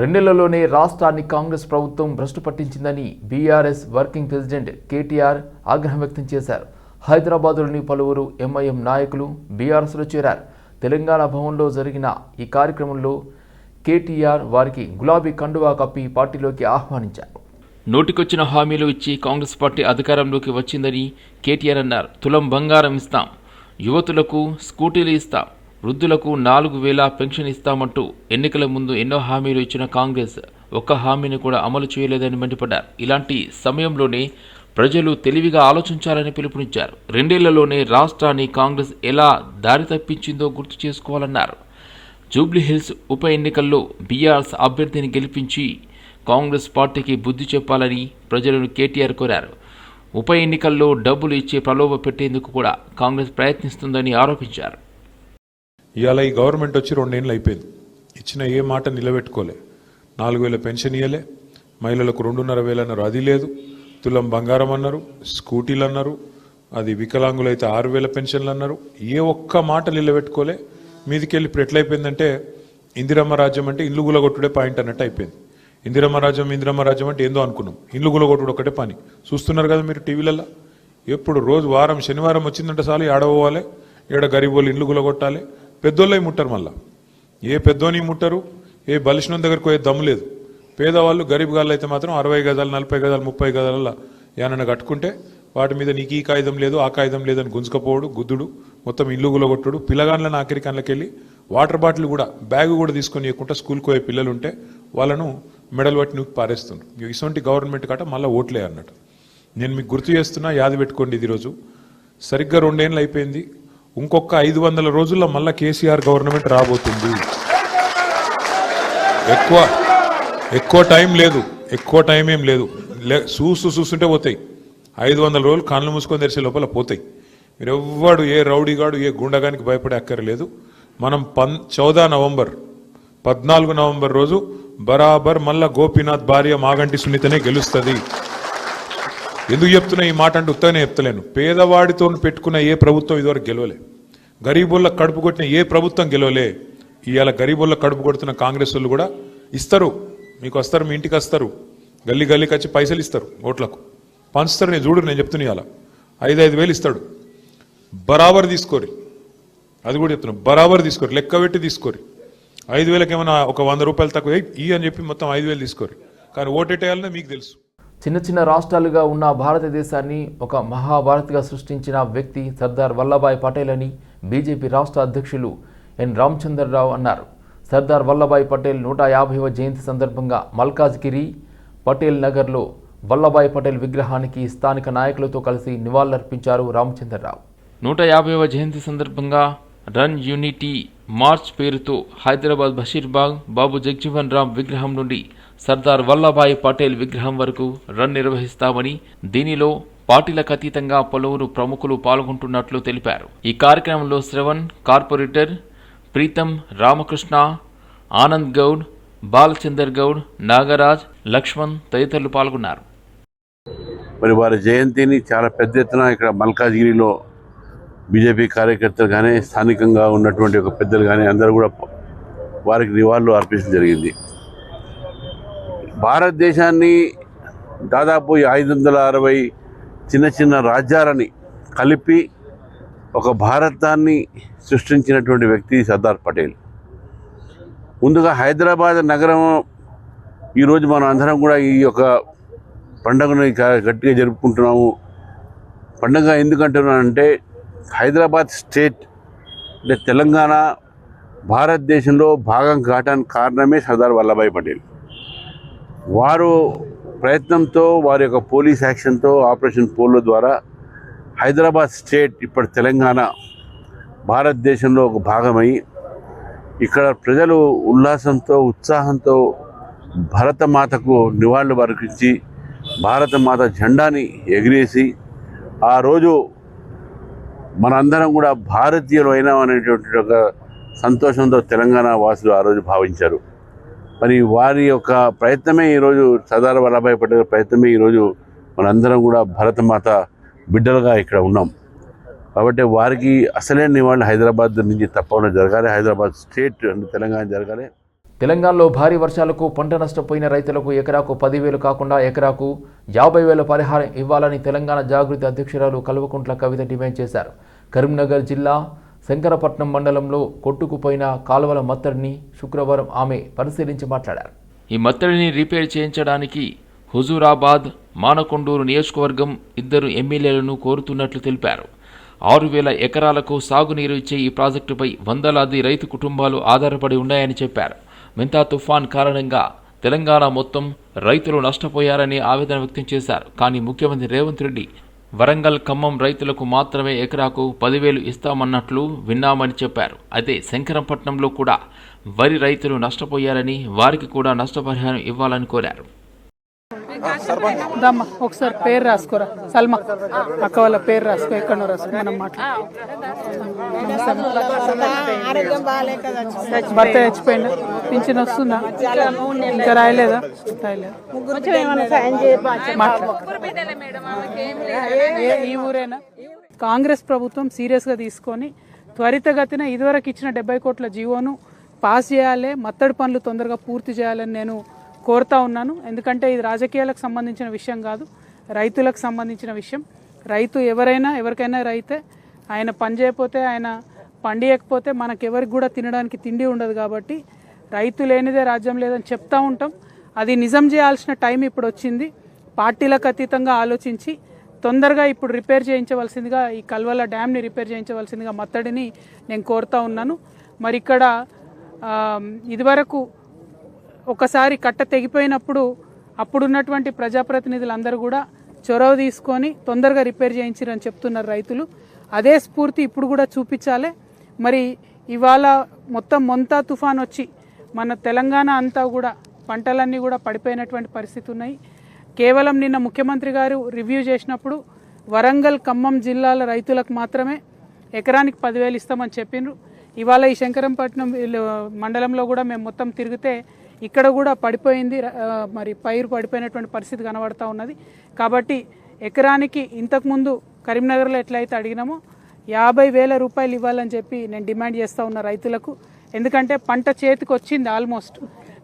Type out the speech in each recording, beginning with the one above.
రెండేళ్ళలోనే రాష్ట్రాన్ని కాంగ్రెస్ ప్రభుత్వం భ్రష్టు పట్టించిందని బీఆర్ఎస్ వర్కింగ్ ప్రెసిడెంట్ కేటీఆర్ ఆగ్రహం వ్యక్తం చేశారు. హైదరాబాద్లోని పలువురు ఎంఐఎం నాయకులు బీఆర్ఎస్లో చేరారు. తెలంగాణ భవన్లో జరిగిన ఈ కార్యక్రమంలో కేటీఆర్ వారికి గులాబీ కండువా కప్పి పార్టీలోకి ఆహ్వానించారు. నోటికొచ్చిన హామీలు ఇచ్చి కాంగ్రెస్ పార్టీ అధికారంలోకి వచ్చిందని కేటీఆర్ అన్నారు. తులం బంగారం ఇస్తాం. యువతులకు స్కూటీలు ఇస్తాం. వృద్ధులకు నాలుగు వేల పెన్షన్ ఇస్తామంటూ ఎన్నికల ముందు ఎన్నో హామీలు ఇచ్చిన కాంగ్రెస్ ఒక్క హామీని కూడా అమలు చేయలేదని మండిపడ్డారు. ఇలాంటి సమయంలోనే ప్రజలు తెలివిగా ఆలోచించాలని పిలుపునిచ్చారు. రెండేళ్ళలోనే రాష్ట్రాన్ని కాంగ్రెస్ ఎలా దారి తప్పించిందో గుర్తు చేసుకోవాలన్నారు. జూబ్లీహిల్స్ ఉప ఎన్నికల్లో బీఆర్ఎస్ అభ్యర్థిని గెలిపించి కాంగ్రెస్ పార్టీకి బుద్ధి చెప్పాలని ప్రజలను కేటీఆర్ కోరారు. ఉప ఎన్నికల్లో డబ్బులు ఇచ్చే ప్రలోభ పెట్టేందుకు కూడా కాంగ్రెస్ ప్రయత్నిస్తుందని ఆరోపించారు. ఇవాళ ఈ గవర్నమెంట్ వచ్చి రెండేళ్ళు అయిపోయింది. ఇచ్చిన ఏ మాట నిలబెట్టుకోలే. నాలుగు వేల పెన్షన్ ఇవ్వలే మహిళలకు రెండున్నర వేలు అన్నారు. అది లేదు. తులం బంగారం అన్నారు. స్కూటీలు అన్నారు. అది వికలాంగులు అయితే ఆరు వేల పెన్షన్లు అన్నారు. ఏ ఒక్క మాట నిలబెట్టుకోలే. మీదికెళ్ళి ఇప్పుడు ఎట్లయిపోయిందంటే ఇందిరమ్మ రాజ్యం అంటే ఇల్లు గులగొట్టుడే పాయింట్ అన్నట్టు అయిపోయింది. ఇందిరమ్మ రాజ్యం ఇందిరమ్మ రాజ్యం అంటే ఏందో అనుకున్నాం. ఇల్లు గులగొట్టుడు ఒకటే పని. చూస్తున్నారు కదా మీరు టీవీలలో ఎప్పుడు రోజు వారం శనివారం వచ్చిందంటే చాలు ఆడపోవాలి ఏడ గరీబోళ్ళు ఇల్లు గులగొట్టాలి. పెద్దోళ్ళవి ముట్టరు మళ్ళా. ఏ పెద్దోని ముట్టరు ఏ బలిష్ణం దగ్గరకు పోయే దమ్ము లేదు. పేదవాళ్ళు గరీబ్ గాళ్ళు అయితే మాత్రం అరవై గదాలు నలభై గదాలు ముప్పై గదాల ఏమైనా కట్టుకుంటే వాటి మీద నీకు ఈ కాగితం లేదు ఆ కాగితం లేదని గుంజుకపోవడు గుద్దుడు మొత్తం ఇల్లు గులగొట్టుడు పిల్లగాళ్ళని ఆఖరి కళ్ళకెళ్ళి వాటర్ బాటిల్ కూడా బ్యాగ్ కూడా తీసుకొని ఇవ్వకుండా స్కూల్కి పోయే పిల్లలు ఉంటే వాళ్ళను మెడల్ పట్టి నువ్వు పారేస్తున్నారు ఇటువంటి గవర్నమెంట్ కాట మళ్ళీ ఓట్లే అన్నట్టు. నేను మీకు గుర్తు చేస్తున్నా యాది పెట్టుకోండి ఇది రోజు సరిగ్గా రెండేళ్ళు అయిపోయింది ఇంకొక ఐదు వందల రోజుల్లో మళ్ళీ కేసీఆర్ గవర్నమెంట్ రాబోతుంది. ఎక్కువ ఎక్కువ టైం లేదు ఎక్కువ టైం ఏం లేదు. లే చూస్తూ చూస్తుంటే పోతాయి. ఐదు వందల రోజులు కళ్ళు మూసుకొని తెరిచే లోపల పోతాయి. మీరు ఎవ్వడు ఏ రౌడీగాడు ఏ గుండగానికి భయపడే అక్కర్లేదు. మనం పన్ చౌదా నవంబర్ పద్నాలుగు నవంబర్ రోజు బరాబర్ మళ్ళా గోపీనాథ్ భార్య మాగంటి సునీతనే గెలుస్తుంది. ఎందుకు చెప్తున్నా? ఈ మాట అంటే ఉత్తగానే చెప్తలేను. పేదవాడితో పెట్టుకున్న ఏ ప్రభుత్వం ఇదివరకు గెలవలే. గరీబుల్ల కడుపు కొట్టిన ఏ ప్రభుత్వం గెలవలే. ఇవాళ గరీబుల్ల కడుపు కొడుతున్న కాంగ్రెస్ వాళ్ళు కూడా ఇస్తారు. మీకు వస్తారు మీ ఇంటికి వస్తారు. గల్లీ గల్లీకి వచ్చి పైసలు ఇస్తారు ఓట్లకు. పంచుతారు నేను చూడు నేను చెప్తున్నా ఇవాళ ఐదు ఐదు వేలు ఇస్తాడు. బరాబర్ తీసుకోరి అది కూడా చెప్తున్నాను బరాబర్ తీసుకోరి లెక్క పెట్టి తీసుకోరి ఐదు వేలకు ఏమైనా ఒక వంద రూపాయలు తక్కువ ఈ అని చెప్పి మొత్తం ఐదు వేలు తీసుకోరి కానీ ఓటేటేయాలనే మీకు తెలుసు. చిన్న చిన్న రాష్ట్రాలుగా ఉన్న భారతదేశాన్ని ఒక మహాభారత్గా సృష్టించిన వ్యక్తి సర్దార్ వల్లభాయ్ పటేల్ అని బీజేపీ రాష్ట్ర అధ్యక్షులు ఎన్ రామచంద్రరావు అన్నారు. సర్దార్ వల్లభాయ్ పటేల్ నూట యాభైవ జయంతి సందర్భంగా మల్కాజ్గిరి పటేల్ నగర్లో వల్లభాయ్ పటేల్ విగ్రహానికి స్థానిక నాయకులతో కలిసి నివాళులర్పించారు రామచంద్రరావు. నూట యాభైవ జయంతి సందర్భంగా రన్ యూనిటీ మార్చ్ పేరుతో హైదరాబాద్ బషీర్బాగ్ బాబు జగ్జీవన్ రామ్ విగ్రహం నుండి సర్దార్ వల్లభాయ్ పటేల్ విగ్రహం వరకు రన్ నిర్వహిస్తామని దీనిలో పార్టీలకు అతీతంగా పలువురు ప్రముఖులు పాల్గొంటున్నట్లు తెలిపారు. ఈ కార్యక్రమంలో శ్రవణ్ కార్పొరేటర్ ప్రీతం రామకృష్ణ ఆనంద్ గౌడ్ బాలచందర్ గౌడ్ నాగరాజ్ లక్ష్మణ్ తదితరులు పాల్గొన్నారు. మరి వారి జయంతిని చాలా పెద్ద ఎత్తున ఇక్కడ మల్కాజ్గిరిలో బీజేపీ కార్యకర్తలు కానీ స్థానికంగా ఉన్నటువంటి ఒక పెద్దలు కానీ అందరూ కూడా వారికి నివాళులు అర్పించడం జరిగింది. భారతదేశాన్ని దాదాపు ఐదు వందల అరవై చిన్న చిన్న రాజ్యాలని కలిపి ఒక భారతాన్ని సృష్టించినటువంటి వ్యక్తి సర్దార్ పటేల్. ముందుగా హైదరాబాద్ నగరం ఈరోజు మనం అందరం కూడా ఈ యొక్క పండుగను గట్టిగా జరుపుకుంటున్నాము. పండుగ ఎందుకంటున్నానంటే హైదరాబాద్ స్టేట్ అంటే తెలంగాణ భారతదేశంలో భాగం కావటానికి కారణమే సర్దార్ వల్లభాయ్ పటేల్. వారు ప్రయత్నంతో వారి యొక్క పోలీస్ యాక్షన్తో ఆపరేషన్ పోలో ద్వారా హైదరాబాద్ స్టేట్ ఇప్పటి తెలంగాణ భారతదేశంలో ఒక భాగమై ఇక్కడ ప్రజలు ఉల్లాసంతో ఉత్సాహంతో భరతమాతకు నివాళులు అర్పించి భారతమాత జెండాని ఎగిరేసి ఆ రోజు మనందరం కూడా భారతీయులు అయినాం అనేటువంటి ఒక సంతోషంతో తెలంగాణ వాసులు ఆ రోజు భావించారు. మరి వారి యొక్క ప్రయత్నమే ఈరోజు సర్దార్ వల్లభాయ్ పటేల్ ప్రయత్నమే ఈరోజు మనందరం కూడా భరతమాత బిడ్డలుగా ఇక్కడ ఉన్నాం. కాబట్టి వారికి అసలైన నివాళులు హైదరాబాద్ నుంచి తప్పకుండా జరగాలి. హైదరాబాద్ స్టేట్ అంటే తెలంగాణ జరగాలి. తెలంగాణలో భారీ వర్షాలకు పంట నష్టపోయిన రైతులకు ఎకరాకు పదివేలు కాకుండా ఎకరాకు యాభై వేల పరిహారం ఇవ్వాలని తెలంగాణ జాగృతి అధ్యక్షురాలు కల్వకుంట్ల కవిత డిమాండ్ చేశారు. కరీంనగర్ జిల్లా శంకరపట్నం మండలంలో కొట్టుకుపోయిన కాలువల మత్తడిని శుక్రవారం ఆమె పరిశీలించి మాట్లాడారు. ఈ మత్తడిని రిపేర్ చేయించడానికి హుజూరాబాద్ మానకొండూరు నియోజకవర్గం ఇద్దరు ఎమ్మెల్యేలను కోరుతున్నట్లు తెలిపారు. ఆరు వేల ఎకరాలకు సాగునీరు ఇచ్చే ఈ ప్రాజెక్టుపై వందలాది రైతు కుటుంబాలు ఆధారపడి ఉన్నాయని చెప్పారు. మింతా తుఫాన్ కారణంగా తెలంగాణ మొత్తం రైతులు నష్టపోయారని ఆవేదన వ్యక్తం చేశారు. కానీ ముఖ్యమంత్రి రేవంత్ రెడ్డి వరంగల్ ఖమ్మం రైతులకు మాత్రమే ఎకరాకు పదివేలు ఇస్తామన్నట్లు విన్నామని చెప్పారు. అయితే శంకరంపట్నంలో కూడా వరి రైతులు నష్టపోయారని వారికి కూడా నష్టపరిహారం ఇవ్వాలని కోరారు. దమ్మ ఒకసారి పేరు రాసుకోరా. సల్మా. అక్క వాళ్ళ పేరు రాసుకో ఎక్కడో రాసుకో మనం మాట్లాడు భర్త చచ్చిపోయిందా పింఛన్ వస్తుందా? ఇంకా రాయలేదా? రాయలేదా? ఈ ఊరేనా? కాంగ్రెస్ ప్రభుత్వం సీరియస్గా తీసుకొని త్వరితగతిన ఇదివరకు ఇచ్చిన డెబ్బై కోట్ల జీవోను పాస్ చేయాలి మత్తడి పనులు తొందరగా పూర్తి చేయాలని నేను కోరుతా ఉన్నాను. ఎందుకంటే ఇది రాజకీయాలకు సంబంధించిన విషయం కాదు రైతులకు సంబంధించిన విషయం. రైతు ఎవరైనా ఎవరికైనా రైతే ఆయన పని చేయకపోతే ఆయన పండియకపోతే మనకెవరికి కూడా తినడానికి తిండి ఉండదు కాబట్టి రైతు లేనిదే రాజ్యం లేదని చెప్తా ఉంటాం. అది నిజం చేయాల్సిన టైం ఇప్పుడు వచ్చింది. పార్టీలకు అతీతంగా ఆలోచించి తొందరగా ఇప్పుడు రిపేర్ చేయించవలసిందిగా ఈ కల్వల డ్యామ్ని రిపేర్ చేయించవలసిందిగా మత్తడిని నేను కోరుతా ఉన్నాను. మరి ఇక్కడ ఇదివరకు ఒకసారి కట్ట తెగిపోయినప్పుడు అప్పుడున్నటువంటి ప్రజాప్రతినిధులందరూ కూడా చొరవ తీసుకొని తొందరగా రిపేర్ చేయించారని చెప్తున్నారు రైతులు. అదే స్ఫూర్తి ఇప్పుడు కూడా చూపించాలి. మరి ఇవాళ మొత్తం మొంతా తుఫాన్ వచ్చి మన తెలంగాణ అంతా కూడా పంటలన్నీ కూడా పడిపోయినటువంటి పరిస్థితి ఉన్నాయి. కేవలం నిన్న ముఖ్యమంత్రి గారు రివ్యూ చేసినప్పుడు వరంగల్ ఖమ్మం జిల్లాల రైతులకు మాత్రమే ఎకరానికి పదివేలు ఇస్తామని చెప్పిండ్రు. ఇవాళ ఈ శంకరంపట్నం మండలంలో కూడా మేము మొత్తం తిరిగితే ఇక్కడ కూడా పడిపోయింది మరి పైరు పడిపోయినటువంటి పరిస్థితి కనబడతా ఉన్నది. కాబట్టి ఎకరానికి ఇంతకుముందు కరీంనగర్లో ఎట్లయితే అడిగినామో యాభై వేల రూపాయలు ఇవ్వాలని చెప్పి నేను డిమాండ్ చేస్తూ ఉన్న రైతులకు. ఎందుకంటే పంట చేతికి వచ్చింది ఆల్మోస్ట్.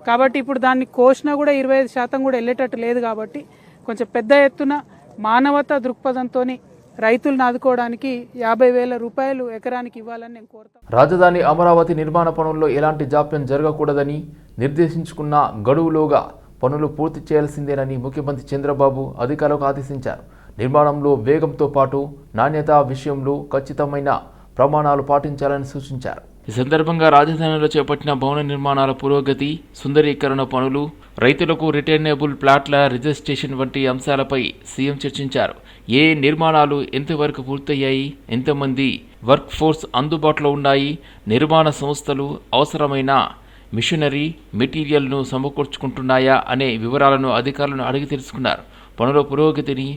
కాబట్టి ఇప్పుడు దాన్ని కోసినా కూడా ఇరవై ఐదు శాతం కూడా వెళ్ళేటట్టు లేదు కాబట్టి కొంచెం పెద్ద ఎత్తున మానవతా దృక్పథంతో రైతులను ఆదుకోవడానికి యాభై వేల రూపాయలు ఎకరానికి ఇవ్వాలని నేను కోరుతాను రాజధాని అమరావతి నిర్మాణ పనుల్లో ఎలాంటి జాప్యం జరగకూడదని నిర్దేశించుకున్న గడువులోగా పనులు పూర్తి చేయాల్సిందేనని ముఖ్యమంత్రి చంద్రబాబు అధికారులకు ఆదేశించారు. నిర్మాణంలో వేగంతో పాటు నాణ్యత విషయంలో ఖచ్చితమైన ప్రమాణాలు పాటించాలని సూచించారు. ఈ సందర్భంగా రాజధానిలో చేపట్టిన భవన నిర్మాణాల పురోగతి సుందరీకరణ పనులు రైతులకు రిటర్నేబుల్ ప్లాట్ల రిజిస్ట్రేషన్ వంటి అంశాలపై సీఎం చర్చించారు. ఏ నిర్మాణాలు ఎంతవరకు పూర్తయ్యాయి ఎంతమంది వర్క్ ఫోర్స్ అందుబాటులో ఉన్నాయి నిర్మాణ సంస్థలు అవసరమైన మిషనరీ మెటీరియల్ను సమకూర్చుకుంటున్నాయా అనే వివరాలను అధికారులను అడిగి తెలుసుకున్నారు. పనుల పురోగతిని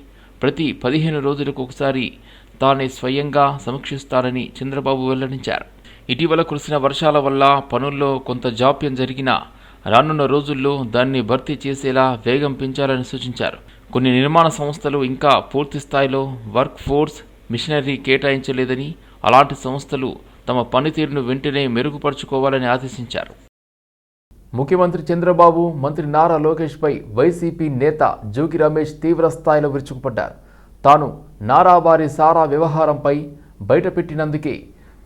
ప్రతి పదిహేను రోజులకు ఒకసారి తానే స్వయంగా సమీక్షిస్తారని చంద్రబాబు వెల్లడించారు. ఇటీవల కురిసిన వర్షాల వల్ల పనుల్లో కొంత జాప్యం జరిగినా రానున్న రోజుల్లో దాన్ని భర్తీ చేసేలా వేగం పెంచాలని సూచించారు. కొన్ని నిర్మాణ సంస్థలు ఇంకా పూర్తి స్థాయిలో వర్క్ ఫోర్స్ మిషనరీ కేటాయించలేదని అలాంటి సంస్థలు తమ పనితీరును వెంటనే మెరుగుపరుచుకోవాలని ఆదేశించారు. ముఖ్యమంత్రి చంద్రబాబు మంత్రి నారా లోకేష్పై వైసీపీ నేత జోగి రమేష్ తీవ్ర స్థాయిలో విరుచుకుపడ్డారు. తాను నారా వారి సారా వ్యవహారంపై బయటపెట్టినందుకే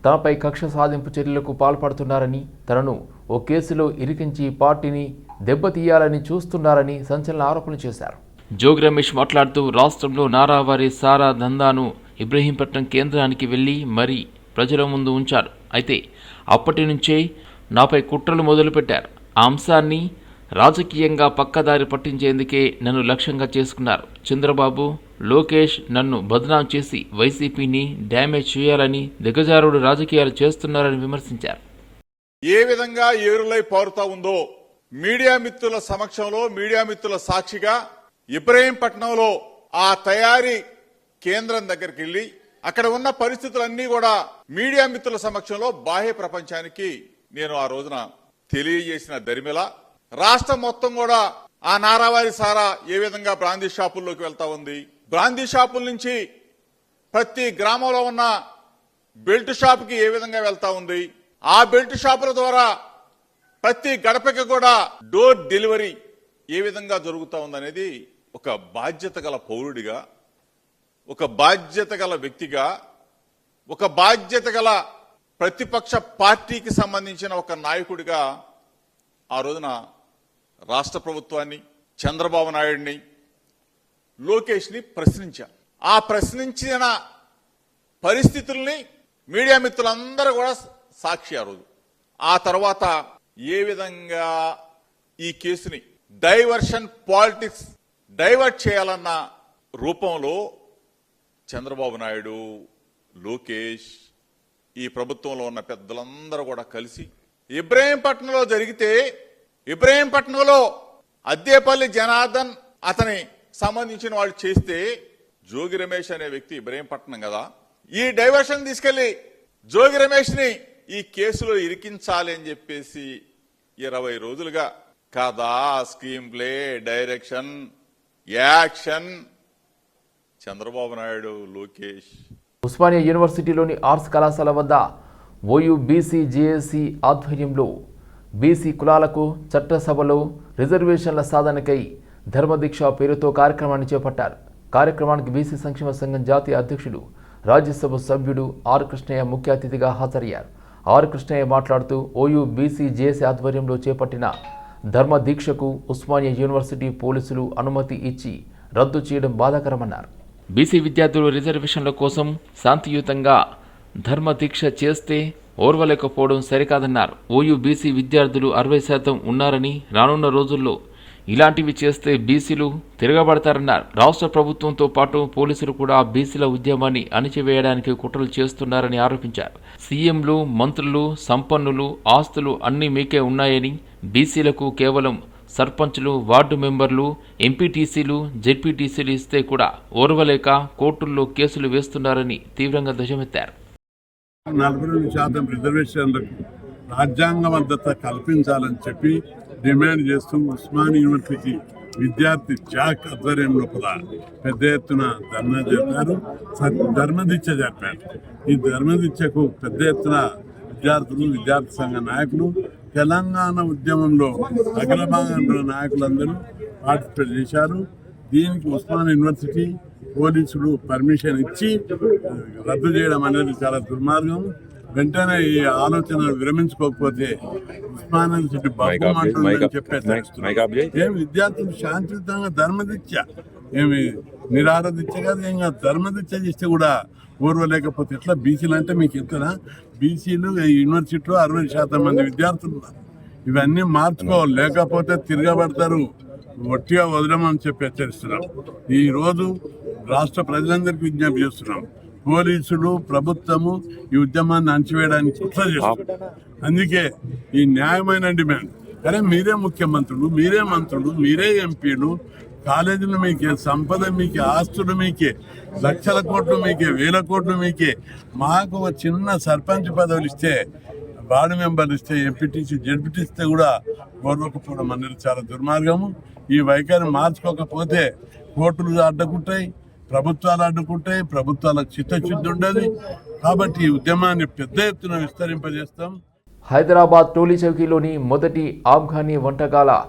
తనపై కక్ష సాధింపు చర్యలకు పాల్పడుతున్నారని తనను ఓ కేసులో ఇరికించి పార్టీని దెబ్బతీయాలని చూస్తున్నారని సంచలన ఆరోపణలు చేశారు. జోగి రమేష్ మాట్లాడుతూ రాష్ట్రంలో నారావారి సారా దందాను ఇబ్రహీంపట్నం కేంద్రానికి వెళ్ళి మరీ ప్రజల ముందు ఉంచారు. అయితే అప్పటి నుంచే నాపై కుట్రలు మొదలుపెట్టారు. ఆ అంశాన్ని రాజకీయంగా పక్కదారి పట్టించేందుకే నన్ను లక్ష్యంగా చేసుకున్నారు. చంద్రబాబు లోకేష్ నన్ను బదనాం చేసి వైసీపీని డ్యామేజ్ చేయాలని దిగజారుడు రాజకీయాలు చేస్తున్నారని విమర్శించారు. ఏ విధంగా ఏరులై పారుతా ఉందో మీడియా మిత్రుల సమక్షంలో మీడియా మిత్రుల సాక్షిగా ఇబ్రహీంపట్నంలో ఆ తయారీ కేంద్రం దగ్గరికి వెళ్ళి అక్కడ ఉన్న పరిస్థితులన్నీ కూడా మీడియా మిత్రుల సమక్షంలో బాహ్య ప్రపంచానికి నేను ఆ రోజున తెలియజేసిన దరిమిల. రాష్ట్రం మొత్తం కూడా ఆ నారావారి సారా ఏ విధంగా బ్రాందీ షాపుల్లోకి వెళ్తా ఉంది? బ్రాందీ షాపుల నుంచి ప్రతి గ్రామంలో ఉన్న బెల్ట్ షాప్కి ఏ విధంగా వెళ్తా ఉంది? ఆ బెల్ట్ షాపుల ద్వారా ప్రతి గడపకి కూడా డోర్ డెలివరీ ఏ విధంగా జరుగుతూ ఉందనేది ఒక బాధ్యత గల పౌరుడిగా ఒక బాధ్యత గల వ్యక్తిగా ఒక బాధ్యత గల ప్రతిపక్ష పార్టీకి సంబంధించిన ఒక నాయకుడిగా ఆ రోజున రాష్ట్ర ప్రభుత్వాన్ని చంద్రబాబు నాయుడిని లోకేష్ని ప్రశ్నించా. ఆ ప్రశ్నించిన పరిస్థితుల్ని మీడియా మిత్రులందరూ కూడా సాక్షి ఆ రోజు. ఆ తర్వాత ఏ విధంగా ఈ కేసుని డైవర్షన్ పాలిటిక్స్ డైవర్ట్ చేయాలన్న రూపంలో చంద్రబాబు నాయుడు లోకేష్ ఈ ప్రభుత్వంలో ఉన్న పెద్దలందరూ కూడా కలిసి ఇబ్రహీంపట్నంలో జరిగితే ఇబ్రహీంపట్నంలో అద్దేపల్లి జనార్దన్ అతని సంబంధించిన వాళ్ళు చేస్తే జోగి రమేష్ అనే వ్యక్తి ఇబ్రహీంపట్నం కదా ఈ డైవర్షన్ తీసుకెళ్ళి జోగి రమేష్ని ఈ కేసులో ఇరికించాలి అని చెప్పేసి ఇరవై రోజులుగా కథ screen play direction action. Chandrababu Naidu Lokesh. Osmania యూనివర్సిటీలోని arts కళాశాల వద్ద ఓయూ బీసీ జేఏసీ ఆధ్వర్యంలో బీసీ కులాలకు చట్టసభలో రిజర్వేషన్ల సాధనకై ధర్మదీక్ష పేరుతో కార్యక్రమాన్ని చేపట్టారు. కార్యక్రమానికి బీసీ సంక్షేమ సంఘం జాతీయ అధ్యక్షుడు రాజ్యసభ సభ్యుడు ఆర్ కృష్ణయ్య ముఖ్య అతిథిగా హాజరయ్యారు. ఆర్ కృష్ణయ్య మాట్లాడుతూ ఓయూ బీసీ జేఏసీ ఆధ్వర్యంలో చేపట్టిన ధర్మ దీక్షకు ఉస్మానియా యూనివర్సిటీ పోలీసులు అనుమతి ఇచ్చి రద్దు చేయడం బాధాకరమన్నారు. బీసీ విద్యార్థులు రిజర్వేషన్ల కోసం శాంతియుతంగా ధర్మ దీక్ష చేస్తే ఓర్వలేకపోవడం సరికాదన్నారు. ఓయూ బీసీ విద్యార్థులు అరవై శాతం ఉన్నారని రానున్న రోజుల్లో ఇలాంటివి చేస్తే బీసీలు తిరగబడతారన్నారు రాష్ట్ర ప్రభుత్వంతో పాటు పోలీసులు కూడా బీసీల ఉద్యమాన్ని అణిచివేయడానికి కుట్రలు చేస్తున్నారని ఆరోపించారు. సీఎంలు మంత్రులు సంపన్నులు ఆస్తులు అన్నీ మీకే ఉన్నాయని బీసీలకు కేవలం సర్పంచ్లు వార్డు మెంబర్లు ఎంపీటీసీలు జెడ్పీటీసీలు ఇస్తే కూడా ఓర్వలేక కోర్టుల్లో కేసులు వేస్తున్నారని తీవ్రంగా ధ్వజమెత్తారు. నలభై రెండు శాతం రిజర్వేషన్లకు రాజ్యాంగ మద్దతు కల్పించాలని చెప్పి డిమాండ్ చేస్తూ ఉస్మాన్ యూనివర్సిటీ విద్యార్థి జాక్ ఆధ్వర్యంలో లోపల పెద్ద ఎత్తున ధర్నా జరిపారు. ధర్మదీక్ష జరిపారు. ఈ ధర్మదీక్షకు పెద్ద ఎత్తున విద్యార్థులు విద్యార్థి సంఘ నాయకులు తెలంగాణ ఉద్యమంలో అగ్రభాగంలో నాయకులందరూ పార్టిసిపేట్ చేశారు. దీనికి ఉస్మాన్ యూనివర్సిటీ పోలీసులు పర్మిషన్ ఇచ్చి రద్దు చేయడం అనేది చాలా దుర్మార్గం. వెంటనే ఈ ఆలోచన విరమించుకోకపోతే ఉస్మాన్ యూనివర్సిటీ బబ్బు అంటుందని చెప్పి హెచ్చరిస్తున్నాం. ఏం విద్యార్థులు శాంతియుతంగా ధర్మదిత్య ఏమి నిరారదిత్య కాదు ఏం కాదు ధర్మదిత్య చేస్తే కూడా ఊర్వలేకపోతే ఎట్లా? బీసీలు అంటే మీకు ఎంతనా? బీసీలు యూనివర్సిటీలో అరవై శాతం మంది విద్యార్థులు ఇవన్నీ మార్చుకోవాలి. లేకపోతే తిరగబడతారు. ఒట్టిగా వదలమని చెప్పి హెచ్చరిస్తున్నాం. ఈ రోజు రాష్ట్ర ప్రజలందరికీ విజ్ఞప్తి చేస్తున్నాం. పోలీసులు ప్రభుత్వము ఈ ఉద్యమాన్ని అణచివేయడానికి కుట్ర చేస్తున్నారు. అందుకే ఈ న్యాయమైన డిమాండ్. అరే మీరే ముఖ్యమంత్రులు మీరే మంత్రులు మీరే ఎంపీలు కాలేజీలు మీకే సంపద మీకే ఆస్తులు మీకే లక్షల కోట్లు మీకే వేల కోట్లు మీకే మాకు ఒక చిన్న సర్పంచ్ పదవులు ఇస్తే వార్డు మెంబర్లు ఇస్తే ఎంపీటీసీ జడ్పిటిస్తే ఇస్తే కూడా ఓర్వకపోవడం అనేది చాలా దుర్మార్గము. ఈ వైఖరి మార్చుకోకపోతే కోర్టులు అడ్డకుంటాయి ప్రభుత్వాలు అడ్డుకుంటాయి ప్రభుత్వాలకు చిత్తశుద్ధి ఉండదు. కాబట్టి ఈ ఉద్యమాన్ని పెద్ద ఎత్తున విస్తరింపజేస్తాం. హైదరాబాద్ టోలీ చౌకీలోని మొదటి ఆఫ్ఘనీ వంటకాల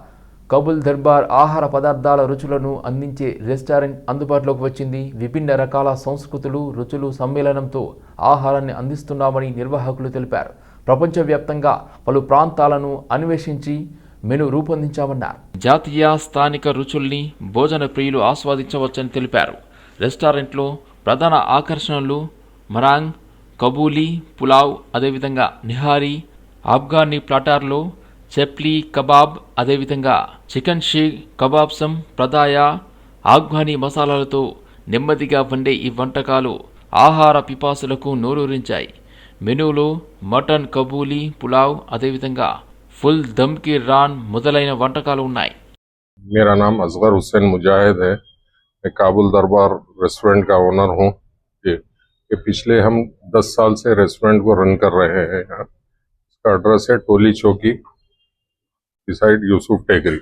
కబుల్ దర్బార్ ఆహార పదార్థాల రుచులను అందించే రెస్టారెంట్ అందుబాటులోకి వచ్చింది. విభిన్న రకాల సంస్కృతులు రుచులు సమ్మేళనంతో ఆహారాన్ని అందిస్తున్నామని నిర్వాహకులు తెలిపారు. ప్రపంచవ్యాప్తంగా పలు ప్రాంతాలను అన్వేషించి మెను రూపొందించామన్నారు. జాతీయ స్థానిక రుచుల్ని భోజన ప్రియులు ఆస్వాదించవచ్చని తెలిపారు. రెస్టారెంట్లో ప్రధాన ఆకర్షణలు మరాంగ్ కబూలీ పులావ్ అదేవిధంగా నిహారీ ఆఫ్ఘనీ ప్లాటార్లో చెప్లీ కబాబ్ అదేవిధంగా చికెన్ షీక్ కబాబ్సం ప్రదాయ ఆఫ్ఘనీ మసాలాలతో నెమ్మదిగా వండే ఈ వంటకాలు ఆహార పిపాసులకు నోరూరించాయి మెనూలో మటన్ కబూలీ పులావ్ అదేవిధంగా ఫుల్ దమ్కి రాన్ మొదలైన వంటకాలు ఉన్నాయి मेरा नाम असगर हुसैन मुजाहिद है मैं काबुल दरबार रेस्टोरेंट का ओनर हूँ। ये पिछले हम 10 साल से रेस्टोरेंट को रन कर रहे हैं यहाँ। इसका एड्रेस है टोली चौकी बिसाइड यूसुफ टेकरी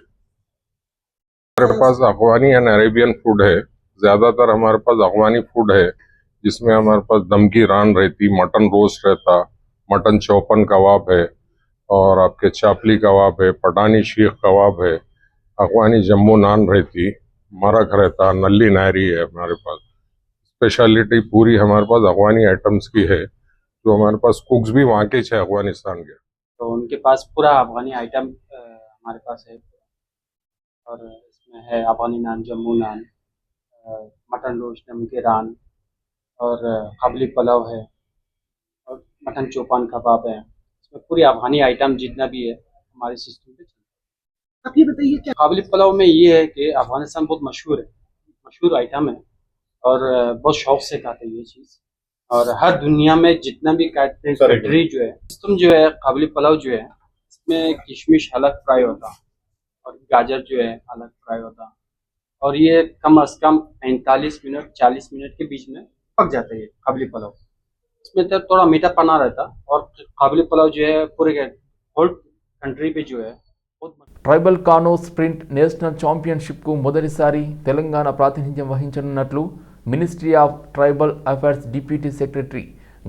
हमारे पास अफगानी एंड अरेबियन फ़ूड है। ज़्यादातर हमारे पास अफगानी फ़ूड है, जिसमें हमारे पास दम की रान रहती, मटन रोस्ट रहता, मटन चौपन कबाब है, और आपके चापली कबाब है, पटानी शीख कबाब है, अफगानी जम्बो नान रहती। मरक रहता, नली नारी है हमारे पास। स्पेशलिटी पूरी हमारे पास अफगानी आइटम्स की है, जो हमारे पास कुक्स भी वहाँ के छः अफ़गानिस्तान के। तो उनके पास पूरा अफगानी आइटम हमारे पास है। और इसमें है अफगानी नान, जम्मू नान मटन रोस्ट नमके रान, और काबली पुलाव है, और मटन चौपान कबाब है। इसमें पूरी अफगानी आइटम जितना भी है, हमारे सिस्टम पे आप ये बताइए क्या काबली पुलाव में ये है कि अफ़गानिस्तान बहुत मशहूर है मशहूर आइटम है और बहुत शौक से खाते हैं ये चीज़। और हर दुनिया में जितना भी कंट्री जो है सिस्टम जो है काबली पुलाव जो है इसमें किशमिश अलग फ्राई होता और गाजर जो है अलग फ्राई होता। और ये कम अज कम पैंतालीस मिनट चालीस मिनट के बीच में पक जाता है ये काबली पुलाव। इसमें तो थोड़ा मीठा पना रहता और काबली पुलाव जो है पूरे होल कंट्री पे जो है ట్రైబల్ కానో స్ప్రింట్ నేషనల్ ఛాంపియన్షిప్కు మొదటిసారి తెలంగాణ ప్రాతినిధ్యం వహించనున్నట్లు ministry of tribal affairs deputy secretary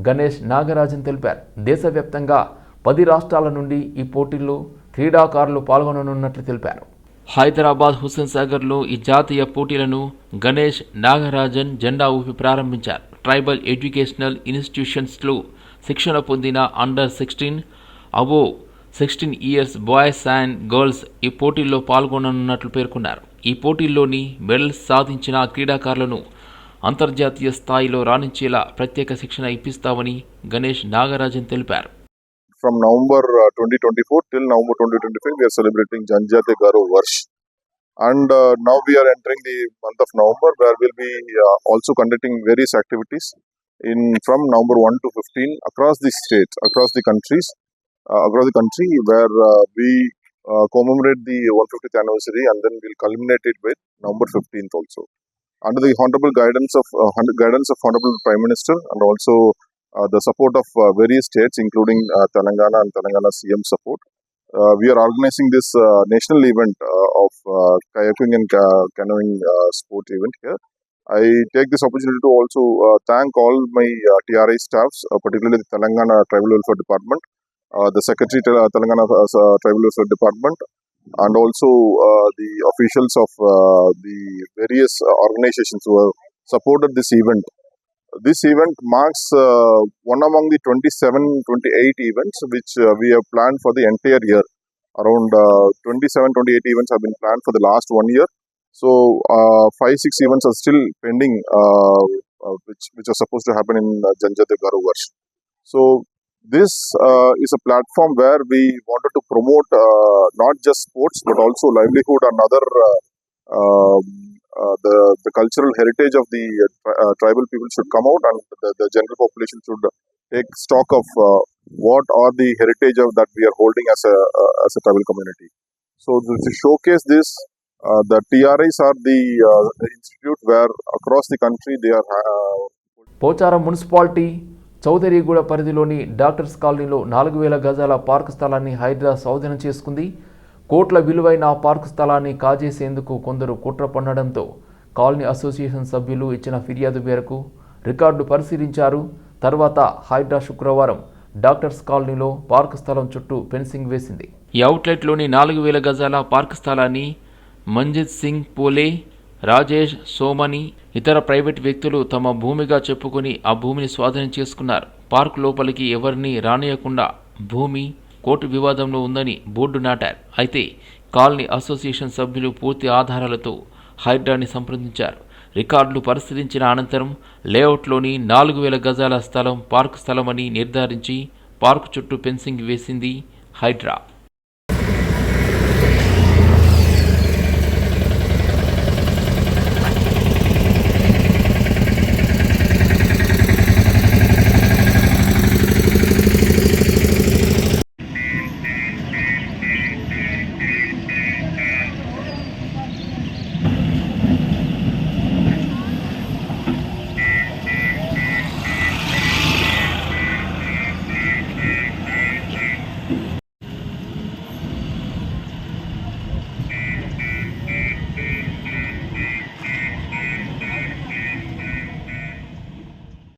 Ganesh Nagarajan తెలిపారు. దేశవ్యాప్తంగా పది రాష్ట్రాల నుండి ఈ పోటీల్లో క్రీడాకారులు పాల్గొననున్నట్లు తెలిపారు. హైదరాబాద్ హుస్సేన్ సాగర్లో ఈ జాతీయ పోటీలను గణేష్ నాగరాజన్ జెండా ఊపి ప్రారంభించారు. ట్రైబల్ ఎడ్యుకేషనల్ ఇన్స్టిట్యూషన్స్లో శిక్షణ పొందిన under sixteen above sixteen years boys and girls ఈ పోటీల్లో పాల్గొననున్నట్లు పేర్కొన్నారు. ఈ పోటీల్లోని మెడల్స్ సాధించిన క్రీడాకారులను అంతర్జాతీయ స్థాయిలో రాణించేలా ప్రత్యేక శిక్షణ ఇప్పిస్తామని గణేష్ నాగరాజన్ తెలిపారు. From November twenty twenty four till November twenty twenty five we are celebrating Janjati Gaurav Varsh and now we are entering the month of November where will be also conducting various activities in from November one to fifteen across the state across the countries across the country, where uh, we uh, commemorate the 150th anniversary, and then we'll culminate it with November 15th also. Under the honorable guidance of uh, guidance of honorable Prime Minister and also uh, the support of uh, various states, including uh, Telangana and Telangana CM support. Uh, we are organizing this uh, national event uh, of uh, kayaking and ca- canoeing uh, sport event here. I take this opportunity to also uh, thank all my uh, TRI staffs, uh, particularly the Telangana Tribal Welfare Department, uh, the Secretary Tel- Telangana uh, uh, Tribal Welfare Department, and also uh, the officials of uh, the various uh, organizations who have supported this event. This event marks uh, one among the 27 28 events which uh, we have planned for the entire year. Around uh, 27 28 events have been planned for the last one year. So uh, five six events are still pending uh, uh, which which are supposed to happen in uh, janjate garu so this uh, is a platform where we wanted to promote uh, not just sports but also livelihood and other uh, um, uh, the the cultural heritage of the uh, uh, tribal people should come out and the, the general population should take stock of uh, what are the heritage of that we are holding as a uh, as a tribal community. So to showcase this uh, the TRIs are the uh, institute where across the country they are uh, Pochara municipality Chowdariguda పరిధిలోని doctors కాలనీలో నాలుగు వేల గజాల park స్థలాన్ని హైడ్రా స్వాధీనం చేసుకుంది. కోట్ల విలువైన ఆ పార్క్ స్థలాన్ని కాజేసేందుకు కొందరు కుట్ర పన్నడంతో కాలనీ అసోసియేషన్ సభ్యులు ఇచ్చిన ఫిర్యాదు మేరకు రికార్డు పరిశీలించారు. తర్వాత హైడ్రా శుక్రవారం డాక్టర్స్ కాలనీలో పార్క్ స్థలం చుట్టూ ఫెన్సింగ్ వేసింది. ఈ అవుట్లెట్లోని నాలుగు వేల గజాల పార్క్ స్థలాన్ని మంజిత్ సింగ్ పోలే రాజేష్ సోమని ఇతర ప్రైవేట్ వ్యక్తులు తమ భూమిగా చెప్పుకొని ఆ భూమిని స్వాధీనం చేసుకున్నారు. పార్క్ లోపలికి ఎవరిని రానియకుండా భూమి కోర్టు వివాదంలో ఉందని బోర్డు నాటారు. అయితే కాలనీ అసోసియేషన్ సభ్యులు పూర్తి ఆధారాలతో హైడ్రాని సంప్రదించారు. రికార్డులు పరిశీలించిన అనంతరం లేఅవుట్లోని నాలుగు వేల గజాల స్థలం పార్క్ స్థలమని నిర్ధారించి పార్క్ చుట్టూ ఫెన్సింగ్ వేసింది హైడ్రా.